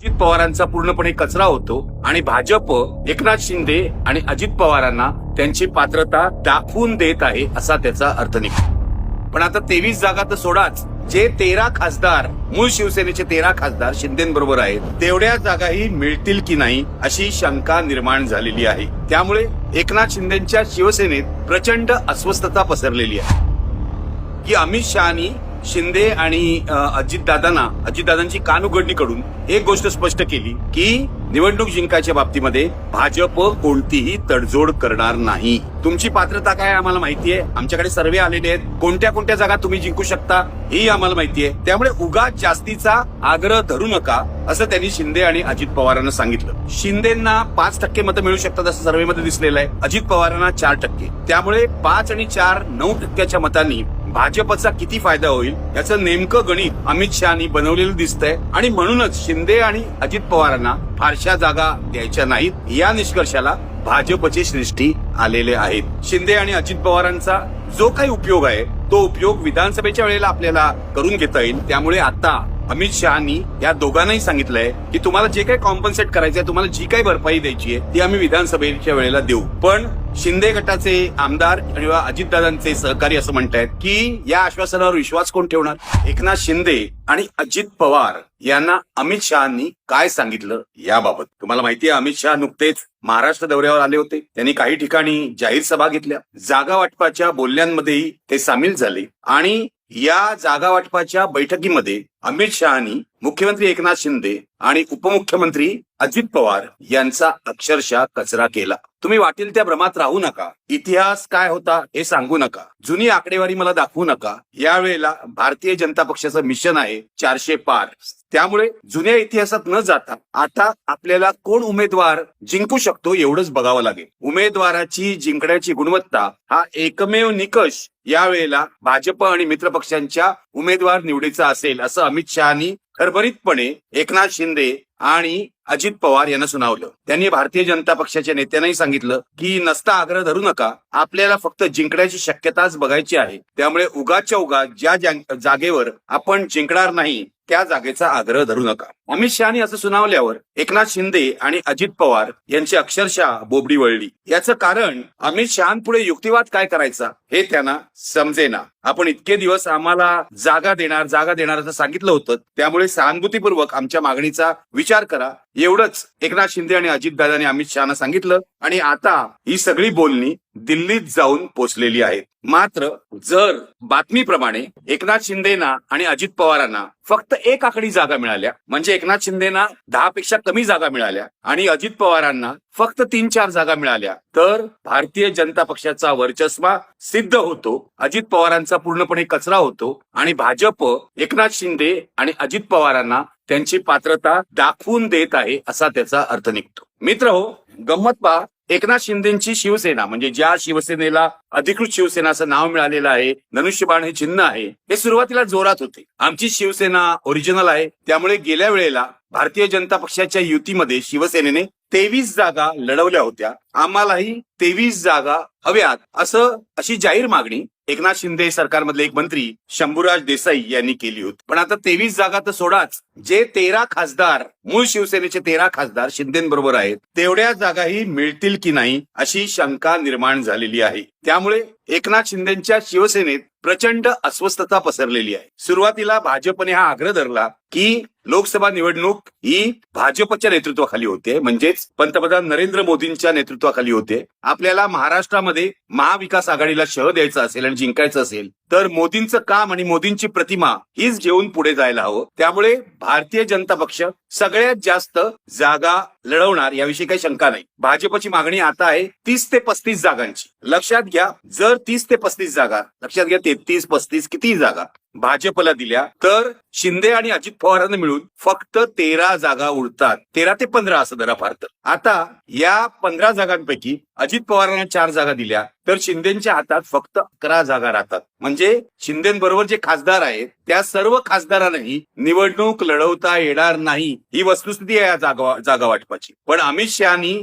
अजित पवारांचा पूर्णपणे कचरा होतो आणि भाजप एकनाथ शिंदे आणि अजित पवारांना त्यांची पात्रता दाखवून देत आहे असा त्याचा अर्थ निघतो. पण आता तेवीस जागा तर सोडाच. जे तेरा खासदार मूळ शिवसेनेचे तेरा खासदार शिंदेबरोबर आहेत तेवढ्या जागाही मिळतील की नाही अशी शंका निर्माण झालेली आहे. त्यामुळे एकनाथ शिंदेच्या शिवसेनेत प्रचंड अस्वस्थता पसरलेली आहे. की अमित शहानी शिंदे आणि अजितदादांना अजितदादांची कानउघडणी कडून एक गोष्ट स्पष्ट केली की निवडणूक जिंकायच्या बाबतीमध्ये भाजप कोणतीही तडजोड करणार नाही. तुमची पात्रता काय आम्हाला माहिती आहे आमच्याकडे सर्वे आलेले आहेत. कोणत्या कोणत्या जागा तुम्ही जिंकू शकता ही आम्हाला माहिती आहे त्यामुळे उगा जास्तीचा आग्रह धरू नका असं त्यांनी शिंदे आणि अजित पवारांना सांगितलं. शिंदेना पाच टक्के मतं मिळू शकतात असं सर्व्हेमध्ये दिसलेलं आहे. अजित पवारांना चार टक्के. त्यामुळे पाच आणि चार नऊ टक्क्याच्या मतांनी भाजपचा किती फायदा होईल याचं नेमकं गणित अमित शहानी बनवलेलं दिसतंय. आणि म्हणूनच शिंदे आणि अजित पवारांना फारशा जागा द्यायच्या नाहीत. या निष्कर्षाला भाजपचे श्रेष्ठी आलेले आहेत. शिंदे आणि अजित पवारांचा जो काही उपयोग आहे तो उपयोग विधानसभेच्या वेळेला आपल्याला करून घेता येईल. त्यामुळे आता अमित शहानी या दोघांनाही सांगितलंय की तुम्हाला जे काही कॉम्पन्सेट करायचंय तुम्हाला जी काही भरपाई द्यायची आहे ती आम्ही विधानसभेच्या वेळेला देऊ. पण शिंदे गटाचे आमदार किंवा अजितदादांचे सहकारी असं म्हणतायत की या आश्वासनावर विश्वास कोण ठेवणार? एकनाथ शिंदे आणि अजित पवार यांना अमित शहानी काय सांगितलं याबाबत? तुम्हाला माहिती आहे अमित शहा नुकतेच महाराष्ट्र दौऱ्यावर आले होते. त्यांनी काही ठिकाणी जाहीर सभा घेतल्या. जागा वाटपाच्या बोलण्यांमध्येही ते सामील झाले. आणि या जागा वाटपाच्या बैठकीमध्ये अमित शहानी मुख्यमंत्री एकनाथ शिंदे आणि उपमुख्यमंत्री अजित पवार यांचा अक्षरशः कचरा केला. तुम्ही वाटेल त्या भ्रमात राहू नका. इतिहास काय होता हे सांगू नका. जुनी आकडेवारी मला दाखवू नका. यावेळेला भारतीय जनता पक्षाचं मिशन आहे चारशे पार. त्यामुळे जुन्या इतिहासात न जाता आता आपल्याला कोण उमेदवार जिंकू शकतो एवढंच बघावं लागेल. उमेदवाराची जिंकण्याची गुणवत्ता हा एकमेव निकष यावेळेला भाजप आणि मित्र पक्षांच्या उमेदवार निवडीचा असेल असं अमित शहानी खरभरीतपणे एकनाथ शिंदे आणि अजित पवार यांना सुनावलं. त्यांनी भारतीय जनता पक्षाच्या नेत्यांनाही सांगितलं की नसता आग्रह धरू नका. आपल्याला फक्त जिंकण्याची शक्यताच बघायची आहे. त्यामुळे उगाच्या उगा ज्या जागेवर आपण जिंकणार नाही त्या जागेचा आग्रह धरू नका. अमित शहानी असं सुनावल्यावर एकनाथ शिंदे आणि अजित पवार यांची अक्षरशः बोबडी वळली. याचं कारण अमित शहापुढे युक्तिवाद काय करायचा हे त्यांना समजेना. आपण इतके दिवस आम्हाला जागा देणार जागा देणार असं सांगितलं होतं. त्यामुळे सहानुभूतीपूर्वक आमच्या मागणीचा विचार करा. एवढंच. एकनाथ शिंदे आणि अजितदादांनी अमित शहाना सांगितलं आणि आता ही सगळी बोलणी दिल्लीत जाऊन पोचलेली आहेत मात्र जर बातमीप्रमाणे एकनाथ शिंदेना आणि अजित पवारांना फक्त एक आकडी जागा मिळाल्या म्हणजे एकनाथ शिंदेना दहा पेक्षा कमी जागा मिळाल्या आणि अजित पवारांना फक्त तीन चार जागा मिळाल्या तर भारतीय जनता पक्षाचा वर्चस्वा सिद्ध होतो अजित पवारांचा पूर्णपणे कचरा होतो आणि भाजप एकनाथ शिंदे आणि अजित पवारांना त्यांची पात्रता दाखवून देत आहे असा त्याचा अर्थ निघतो. मित्र हो गंमत पहा. एकनाथ शिंदेची शिवसेना म्हणजे ज्या शिवसेनेला अधिकृत शिवसेना असं नाव मिळालेलं आहे धनुष्यबाण हे चिन्ह आहे हे सुरुवातीला जोरात होते. आमची शिवसेना ओरिजिनल आहे त्यामुळे गेल्या वेळेला भारतीय जनता पक्षाच्या युतीमध्ये शिवसेनेने तेवीस जागा लढवल्या होत्या. आम्हालाही तेवीस जागा हव्यात असं अशी जाहीर मागणी एकनाथ शिंदे सरकारमधले एक मंत्री शंभूराज देसाई यांनी केली होती. पण आता तेवीस जागा तर सोडाच. जे तेरा खासदार मूळ शिवसेनेचे तेरा खासदार शिंदेबरोबर आहेत तेवढ्या जागाही मिळतील की नाही अशी शंका निर्माण झालेली आहे. त्यामुळे एकनाथ शिंदेच्या शिवसेनेत प्रचंड अस्वस्थता पसरलेली आहे. सुरुवातीला भाजपने हा आग्रह धरला की लोकसभा निवडणूक ही भाजपच्या नेतृत्वाखाली होते. म्हणजेच पंतप्रधान नरेंद्र मोदींच्या नेतृत्वाखाली होते. आपल्याला महाराष्ट्रामध्ये महाविकास आघाडीला शह द्यायचा असेल आणि जिंकायचं असेल तर मोदींचं काम आणि मोदींची प्रतिमा हीच घेऊन पुढे जायला हवं. त्यामुळे भारतीय जनता पक्ष सगळ्यात जास्त जागा लढवणार याविषयी काही शंका नाही. भाजपची मागणी आता आहे तीस ते पस्तीस जागांची. लक्षात घ्या जर तीस ते पस्तीस जागा लक्षात घ्या तेहतीस पस्तीस किती जागा भाजपला दिल्या तर शिंदे आणि अजित पवारांना मिळून फक्त तेरा जागा उरतात. तेरा ते पंधरा असं धरा फार तर. आता या पंधरा जागांपैकी अजित पवारांना चार जागा दिल्या तर शिंदेच्या हातात फक्त अकरा जागा राहतात. म्हणजे शिंदेबरोबर जे खासदार आहेत त्या सर्व खासदारांनाही निवडणूक लढवता येणार नाही ही वस्तुस्थिती आहे या जागा जागा वाटपाची. पण अमित शहानी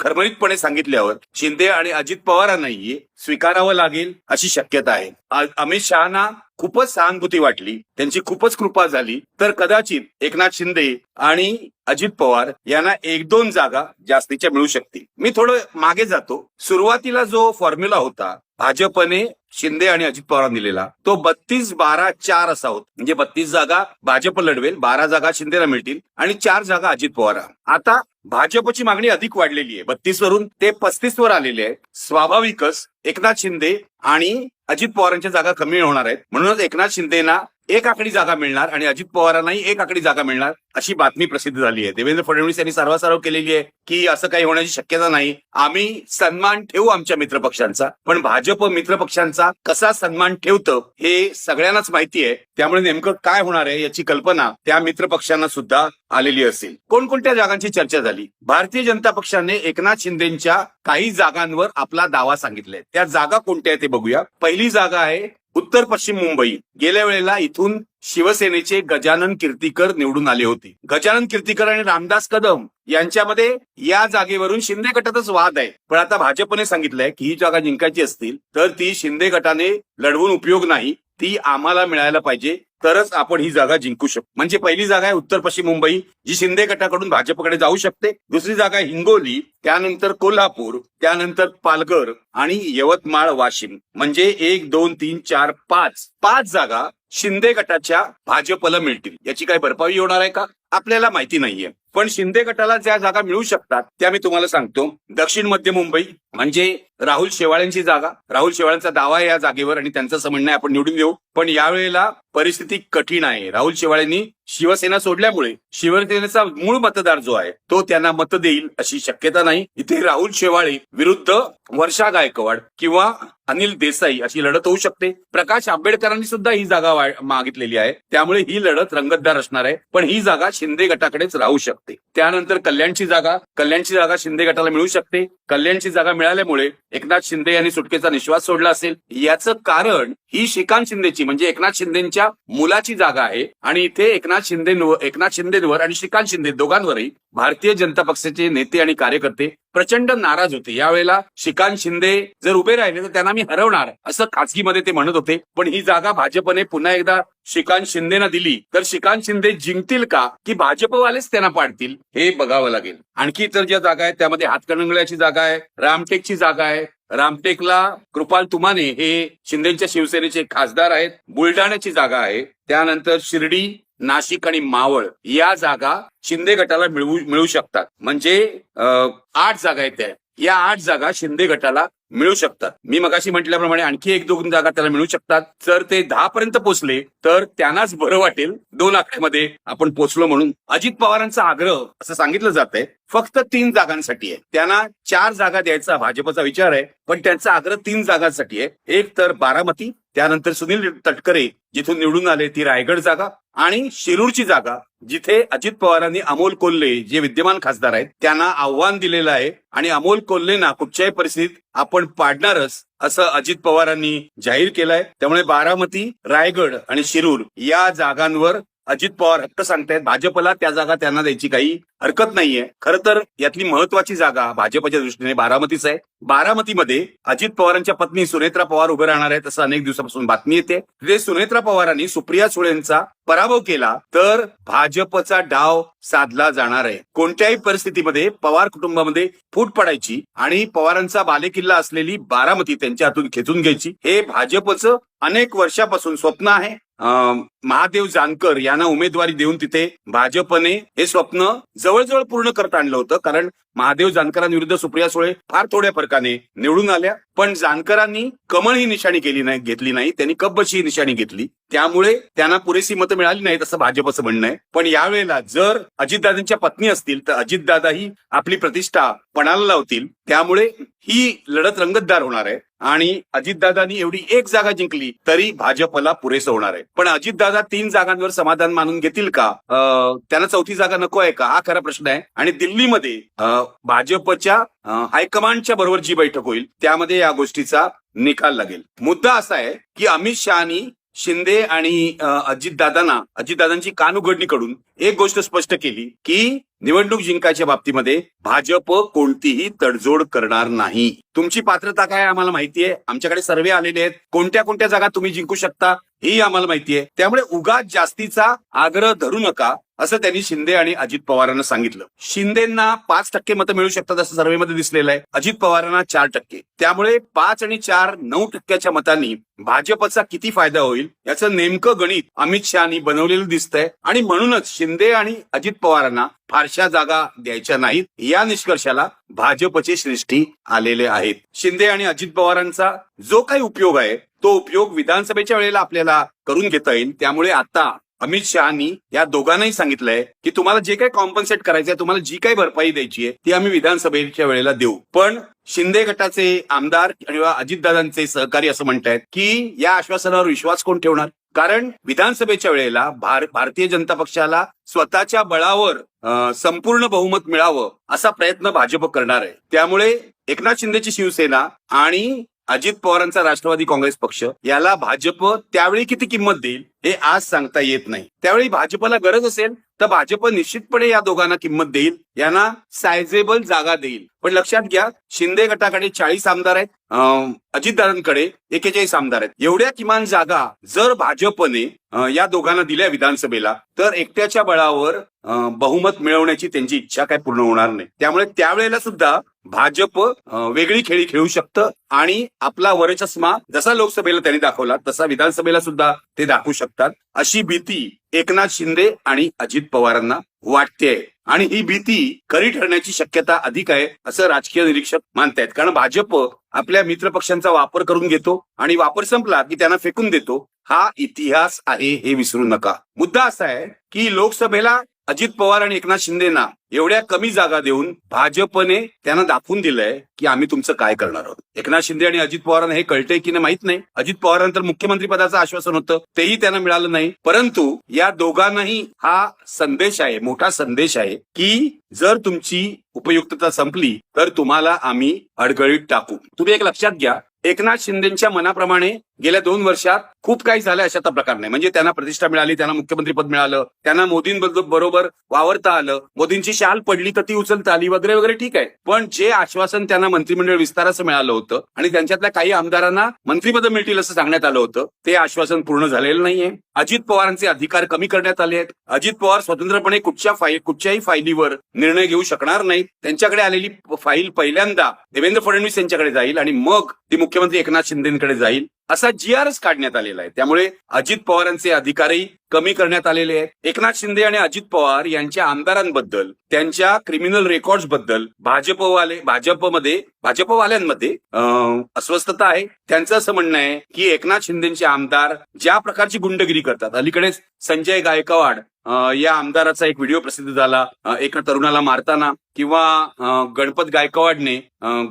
खरमरीतपणे सांगितल्यावर शिंदे आणि अजित पवारांनाही स्वीकारावं लागेल अशी शक्यता आहे. अमित शहाना खूपच सहानुभूती वाटली. त्यांची खूपच कृपा झाली. तर कदाचित एकनाथ शिंदे आणि अजित पवार यांना एक दोन जागा जास्तीच्या मिळू शकतील. मी थोडं मागे जातो. सुरुवातीला जो फॉर्म्युला होता भाजपने शिंदे आणि अजित पवारांनी दिलेला तो बत्तीस बारा चार असा होता. म्हणजे बत्तीस जागा भाजप लढवेल बारा जागा शिंदेला मिळतील आणि चार जागा अजित पवार आता भाजपची मागणी अधिक वाढलेली आहे. बत्तीस वरून ते पस्तीस वर आलेले आहे स्वाभाविकच एकनाथ शिंदे आणि अजित पवारांच्या जागा कमी होणार आहेत. म्हणूनच एकनाथ शिंदेना एक आकडी जागा मिळणार आणि अजित पवारांनाही एक आकडी जागा मिळणार अशी बातमी प्रसिद्ध झाली आहे. देवेंद्र फडणवीस यांनी सर्वासारव केलेली आहे की असं काही होण्याची शक्यता नाही. आम्ही सन्मान ठेवू आमच्या मित्रपक्षांचा पण भाजप मित्रपक्षांचा कसा सन्मान ठेवतं हे सगळ्यांनाच माहिती आहे. त्यामुळे नेमकं काय होणार आहे याची कल्पना त्या मित्रपक्षांना सुद्धा आलेली असेल. कोणकोणत्या जागांची चर्चा झाली? भारतीय जनता पक्षाने एकनाथ शिंदेच्या काही जागांवर आपला दावा सांगितलाय. त्या जागा कोणत्या आहेत ते बघूया. पहिली जागा आहे उत्तर पश्चिम मुंबई. गेल्या वेळेला इथून शिवसेनेचे गजानन कीर्तीकर निवडून आले होते. गजानन कीर्तीकर आणि रामदास कदम यांच्यामध्ये या जागेवरून शिंदे गटातच वाद आहे. पण आता भाजपने सांगितलंय की ही जागा जिंकायची असतील तर ती शिंदे गटाने लढवून उपयोग नाही. ती आम्हाला मिळायला पाहिजे. तरच आपण ही जागा जिंकू शकतो म्हणजे पहिली जागा आहे उत्तर पश्चिम मुंबई जी शिंदे गटाकडून भाजपकडे जाऊ शकते. दुसरी जागा आहे हिंगोली त्यानंतर कोल्हापूर त्यानंतर पालघर आणि यवतमाळ वाशिम. म्हणजे एक दोन तीन चार पाच. पाच जागा शिंदे गटाच्या भाजपला मिळतील. याची काय भरपाई होणार आहे का? आपल्याला माहिती नाहीये. पण शिंदे गटाला ज्या जागा मिळू शकतात त्या मी तुम्हाला सांगतो. दक्षिण मध्य मुंबई म्हणजे राहुल शेवाळ्यांची जागा. राहुल शेवाळ्यांचा दावा आहे या जागेवर आणि त्यांचं समन्वय आपण निवडून देऊ. पण यावेळेला परिस्थिती कठीण आहे. राहुल शेवाळ्यांनी शिवसेना सोडल्यामुळे शिवसेनेचा मूळ मतदार जो आहे तो त्यांना मत देईल अशी शक्यता नाही. इथे राहुल शेवाळे विरुद्ध वर्षा गायकवाड किंवा अनिल देसाई अशी लढत होऊ शकते. प्रकाश आंबेडकरांनी सुद्धा ही जागा वा- मागितलेली आहे. त्यामुळे ही लढत रंगतदार असणार आहे. पण ही जागा शिंदे गटाकडेच राहू शकते. त्यानंतर कल्याणची जागा कल्याणची जागा शिंदे गटाला मिळू शकते. कल्याणची जागा मिळाल्यामुळे एकनाथ शिंदे यांनी सुटकेचा निश्वास सोडला असेल. याचं कारण ही श्रीकांत शिंदेची म्हणजे एकनाथ शिंदेच्या मुलाची जागा आहे. आणि इथे एकनाथ शिंदे एकनाथ शिंदेवर आणि श्रीकांत शिंदे दोघांवरही भारतीय जनता पक्षाचे नेते आणि कार्यकर्ते प्रचंड नाराज होते. यावेळेला श्रीकांत शिंदे जर उभे राहिले तर त्यांना मी हरवणार असं खाजगीमध्ये ते म्हणत होते. पण ही जागा भाजपने पुन्हा एकदा श्रीकांत शिंदेना दिली. तर श्रीकांत शिंदे जिंकतील का? की भाजपवालेच त्यांना पाडतील? हे बघावं लागेल. आणखी इतर ज्या जागा आहेत त्यामध्ये हातकणंगळ्याची जागा आहे रामटेकची जागा आहे. रामटेकला कृपाल तुमाने हे शिंदेच्या शिवसेनेचे खासदार आहेत. बुलढाण्याची जागा आहे. त्यानंतर शिर्डी नाशिक आणि मावळ या जागा शिंदे गटाला मिळवू मिळू शकतात. म्हणजे आठ जागा आहेत त्या. या आठ जागा शिंदे गटाला मिळू शकतात. मी मगाशी म्हटल्याप्रमाणे आणखी एक दोन जागा त्याला मिळू शकतात. जर ते दहा पर्यंत पोहोचले तर त्यांनाच बरं वाटेल दोन आकड्यामध्ये आपण पोहोचलो म्हणून. अजित पवारांचा आग्रह असं सांगितलं जात आहे फक्त तीन जागांसाठी आहे. त्यांना चार जागा द्यायचा भाजपचा विचार आहे पण त्यांचा आग्रह तीन जागांसाठी आहे. एक तर बारामती त्यानंतर सुनील तटकरे जिथून निवडून आले ती रायगड जागा. आणि शिरूरची जागा जिथे अजित पवारांनी अमोल कोल्हे जे विद्यमान खासदार आहेत त्यांना आव्हान दिलेलं आहे. आणि अमोल कोल्हेना कुठच्याही परिस्थितीत आपण पाडणारच असं अजित पवारांनी जाहीर केलंय. त्यामुळे बारामती रायगड आणि शिरूर या जागांवर अजित पवार हक्क सांगतायत. भाजपला त्या जागा त्यांना द्यायची काही हरकत नाहीये. खरं तर यातली महत्वाची जागा भाजपच्या दृष्टीने बारामतीच आहे. बारामतीमध्ये अजित पवारांच्या पत्नी सुनेत्रा पवार उभे राहणार आहेत असं अनेक दिवसापासून बातमी येते. तिथे सुनेत्रा पवारांनी सुप्रिया सुळेंचा पराभव केला तर भाजपचा डाव साधला जाणार आहे. कोणत्याही परिस्थितीमध्ये पवार कुटुंबामध्ये फूट पडायची आणि पवारांचा बालेकिल्ला असलेली बारामती त्यांच्या हातून खेचून घ्यायची हे भाजपचं अनेक वर्षापासून स्वप्न आहे. महादेव जानकर यांना उमेदवारी देऊन तिथे भाजपने हे स्वप्न जवळजवळ पूर्ण करत आणलं होतं. कारण महादेव जानकरांविरुद्ध सुप्रिया सुळे फार थोड्या फरकाने निवडून आल्या. पण जानकरांनी कमळ ही निशाणी केली नाही घेतली नाही. त्यांनी कब्बशी ही निशाणी घेतली. त्यामुळे त्यांना पुरेशी मतं मिळाली नाहीत असं भाजपचं म्हणणं आहे. पण यावेळेला जर अजितदादांच्या पत्नी असतील तर अजितदादा ही आपली प्रतिष्ठा पणाला लावतील. त्यामुळे ही लढत रंगतदार होणार आहे. आणि अजितदादांनी एवढी एक जागा जिंकली तरी भाजपला पुरेसं होणार आहे. पण अजितदादा तीन जागांवर समाधान मानून घेतील का? त्यांना चौथी जागा नको आहे का? हा खरा प्रश्न आहे. आणि दिल्लीमध्ये भाजपच्या हायकमांडच्या बरोबर जी बैठक होईल त्यामध्ये या गोष्टीचा निकाल लागेल. मुद्दा असा आहे की अमित शहानी शिंदे आणि अजितदादांना अजितदादांची कानउघडणी कडून एक गोष्ट स्पष्ट केली की निवडणूक जिंकायच्या बाबतीमध्ये भाजप कोणतीही तडजोड करणार नाही. तुमची पात्रता काय आम्हाला माहिती आहे आमच्याकडे सर्वे आलेले आहेत. कोणत्या कोणत्या जागा तुम्ही जिंकू शकता? ही आम्हाला माहिती आहे त्यामुळे उगाच जास्तीचा आग्रह धरू नका. असं त्यांनी शिंदे आणि अजित पवारांना सांगितलं. शिंदेना पाच टक्के मतं मिळू शकतात असं सर्व्हेमध्ये दिसलेलं आहे. अजित पवारांना चार टक्के. त्यामुळे पाच आणि चार नऊ टक्क्याच्या मतांनी भाजपचा किती फायदा होईल याचं नेमकं गणित अमित शहानी बनवलेलं दिसतंय. आणि म्हणूनच शिंदे आणि अजित पवारांना फारशा जागा द्यायच्या नाहीत. या निष्कर्षाला भाजपचे श्रेष्ठी आलेले आहेत. शिंदे आणि अजित पवारांचा जो काही उपयोग आहे तो उपयोग विधानसभेच्या वेळेला आपल्याला करून घेता येईल. त्यामुळे आता अमित शहानी या दोघांनाही सांगितलंय की तुम्हाला जे काही कॉम्पन्सेट करायचंय तुम्हाला जी काही भरपाई द्यायची आहे ती आम्ही विधानसभेच्या वेळेला देऊ. पण शिंदे गटाचे आमदार किंवा अजितदादांचे सहकारी असं म्हणतायत की या आश्वासनावर विश्वास कोण ठेवणार? कारण विधानसभेच्या वेळेला भार भारतीय जनता पक्षाला स्वतःच्या बळावर संपूर्ण बहुमत मिळावं असा प्रयत्न भाजप करणार आहे. त्यामुळे एकनाथ शिंदेची शिवसेना आणि अजित पवारांचा राष्ट्रवादी काँग्रेस पक्ष याला भाजप त्यावेळी किती किंमत देईल हे आज सांगता येत नाही. त्यावेळी भाजपला गरज असेल तर भाजप निश्चितपणे या दोघांना किंमत देईल. यांना सायझेबल जागा देईल. पण लक्षात घ्या शिंदे गटाकडे चाळीस आमदार आहेत अजितदारांकडे एकेचाळीस आमदार आहेत. एवढ्या किमान जागा जर भाजपने या दोघांना दिल्या विधानसभेला तर एकट्याच्या बळावर बहुमत मिळवण्याची त्यांची इच्छा काय पूर्ण होणार नाही. त्यामुळे त्यावेळेला सुद्धा भाजप वेगळी खेळी खेळू शकतं आणि आपला वरचष्मा जसा लोकसभेला त्यांनी दाखवला तसा विधानसभेला सुद्धा ते दाखवू शकतात. अशी भीती एकनाथ शिंदे आणि अजित पवारांना वाटते आणि ही भीती खरी ठरण्याची शक्यता अधिक आहे असं राजकीय निरीक्षक मानतायत. कारण भाजप आपल्या मित्र पक्षांचा वापर करून घेतो आणि वापर संपला की त्यांना फेकून देतो. हा इतिहास आहे हे विसरू नका. मुद्दा असा आहे की लोकसभेला अजित पवार आणि एकनाथ शिंदेना एवढ्या कमी जागा देऊन भाजपने त्यांना दाखवून दिलंय की आम्ही तुमचं काय करणार आहोत. एकनाथ शिंदे आणि अजित पवारांना हे कळतंय की नाही माहीत नाही. अजित पवारांतर मुख्यमंत्री पदाचं आश्वासन होतं. तेही त्यांना मिळालं नाही. परंतु या दोघांनाही हा संदेश आहे मोठा संदेश आहे की जर तुमची उपयुक्तता संपली तर तुम्हाला आम्ही अडगळीत टाकू. तुम्ही एक लक्षात घ्या. एकनाथ शिंदेच्या मनाप्रमाणे गेल्या दोन वर्षात खूप काही झालं अशाचा प्रकार नाही म्हणजे त्यांना प्रतिष्ठा मिळाली त्यांना मुख्यमंत्रीपद मिळालं त्यांना मोदींबद्दल बरोबर वावरता आलं. मोदींची शाल पडली तर ती उचलता आली वगैरे वगैरे ठीक आहे. पण जे आश्वासन त्यांना मंत्रिमंडळ विस्ताराचं मिळालं होतं आणि त्यांच्यातल्या काही आमदारांना मंत्रीपद मिळतील असं सांगण्यात आलं होतं ते आश्वासन पूर्ण झालेलं नाहीये. अजित पवारांचे अधिकार कमी करण्यात आले आहेत. अजित पवार स्वतंत्रपणे कुठच्या फाईल कुठच्याही फाईलीवर निर्णय घेऊ शकणार नाहीत. त्यांच्याकडे आलेली फाईल पहिल्यांदा देवेंद्र फडणवीस यांच्याकडे जाईल आणि मग ती मुख्यमंत्री एकनाथ शिंदेकडे जाईल. असा जी आर एस काढण्यात आलेला आहे. त्यामुळे अजित पवारांचे अधिकारही कमी करण्यात आलेले आहेत. एकनाथ शिंदे आणि अजित पवार यांच्या आमदारांबद्दल त्यांच्या क्रिमिनल रेकॉर्डबद्दल भाजपवाले भाजपमध्ये भाजपवाल्यांमध्ये अस्वस्थता आहे. त्यांचं असं म्हणणं आहे की एकनाथ शिंदेचे आमदार ज्या प्रकारची गुंडगिरी करतात अलीकडेच संजय गायकवाड या आमदाराचा एक व्हिडिओ प्रसिद्ध झाला. एका तरुणाला मारताना किंवा गणपत गायकवाडने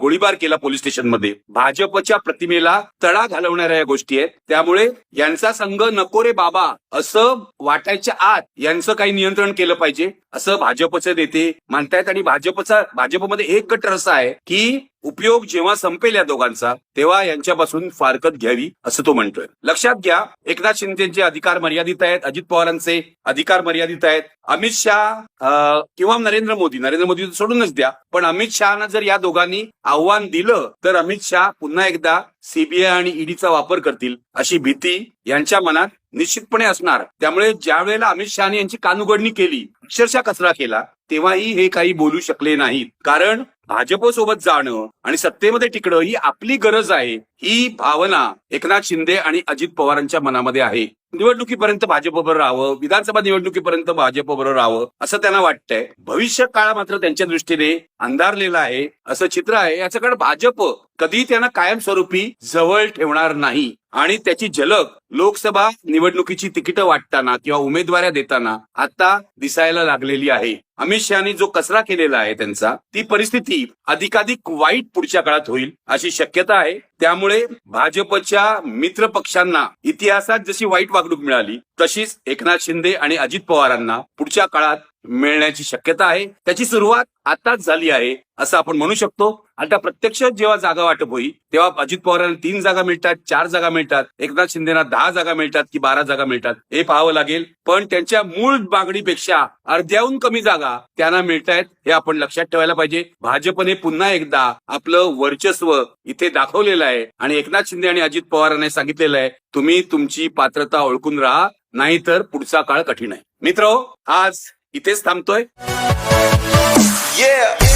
गोळीबार केला पोलीस स्टेशनमध्ये. भाजपच्या प्रतिमेला तडा घालवणाऱ्या या गोष्टी आहेत. त्यामुळे यांचा संघ नको रे बाबा असं वाटायच्या आत यांचं काही नियंत्रण केलं पाहिजे. असं भाजपचे नेते मानतायत आणि भाजपचा भाजपमध्ये एक गट असा आहे की उपयोग जेव्हा संपेल या दोघांचा तेव्हा यांच्यापासून फारकत घ्यावी असं तो म्हणतोय. लक्षात घ्या एकनाथ शिंदेचे अधिकार मर्यादित आहेत अजित पवारांचे अधिकार मर्यादित आहेत. अमित शहा किंवा नरेंद्र मोदी. नरेंद्र मोदी सोडूनच द्या. पण अमित शहानं जर या दोघांनी आव्हान दिलं तर अमित शहा पुन्हा एकदा सीबीआय आणि ईडीचा वापर करतील अशी भीती यांच्या मनात निश्चितपणे असणार. त्यामुळे ज्या वेळेला अमित शहाने यांची कानुगडणी केली अक्षरशः कचरा केला तेव्हाही हे काही बोलू शकले नाहीत. कारण भाजपसोबत जाणं आणि सत्तेमध्ये टिकणं ही आपली गरज आहे ही भावना एकनाथ शिंदे आणि अजित पवारांच्या मनामध्ये आहे. निवडणुकीपर्यंत भाजपबरोबर राहावं विधानसभा निवडणुकीपर्यंत भाजपबरोबर राहावं असं त्यांना वाटतंय. भविष्य काळ मात्र त्यांच्या दृष्टीने अंधारलेला आहे असं चित्र आहे. याच्याकडे भाजप कधी त्यांना कायमस्वरूपी जवळ ठेवणार नाही. आणि त्याची झलक लोकसभा निवडणुकीची तिकीटं वाटताना किंवा उमेदवाऱ्या देताना आता दिसायला लागलेली आहे. अमित शहानी जो कचरा केलेला आहे त्यांचा ती परिस्थिती अधिकाधिक वाईट पुढच्या काळात होईल अशी शक्यता आहे. त्यामुळे भाजपच्या मित्र पक्षांना इतिहासात जशी वाईट वागणूक मिळाली तशीच एकनाथ शिंदे आणि अजित पवारांना पुढच्या काळात मिळण्याची शक्यता आहे. त्याची सुरुवात आताच झाली आहे असं आपण म्हणू शकतो. आता प्रत्यक्ष जेव्हा जागा वाटप होईल तेव्हा अजित पवारांना तीन जागा मिळतात चार जागा मिळतात. एकनाथ शिंदेना दहा जागा मिळतात की बारा जागा मिळतात हे पाहावं लागेल. पण त्यांच्या मूळ मागणीपेक्षा अर्ध्याहून कमी जागा त्यांना मिळतायत हे आपण लक्षात ठेवायला पाहिजे. भाजपने पुन्हा एकदा आपलं वर्चस्व इथे दाखवलेलं आहे. आणि एकनाथ शिंदे आणि अजित पवारांनी सांगितलेलं आहे तुम्ही तुमची पात्रता ओळखून राहा नाहीतर पुढचा काळ कठीण आहे. मित्र आज इथेच थांबतोय Yeah.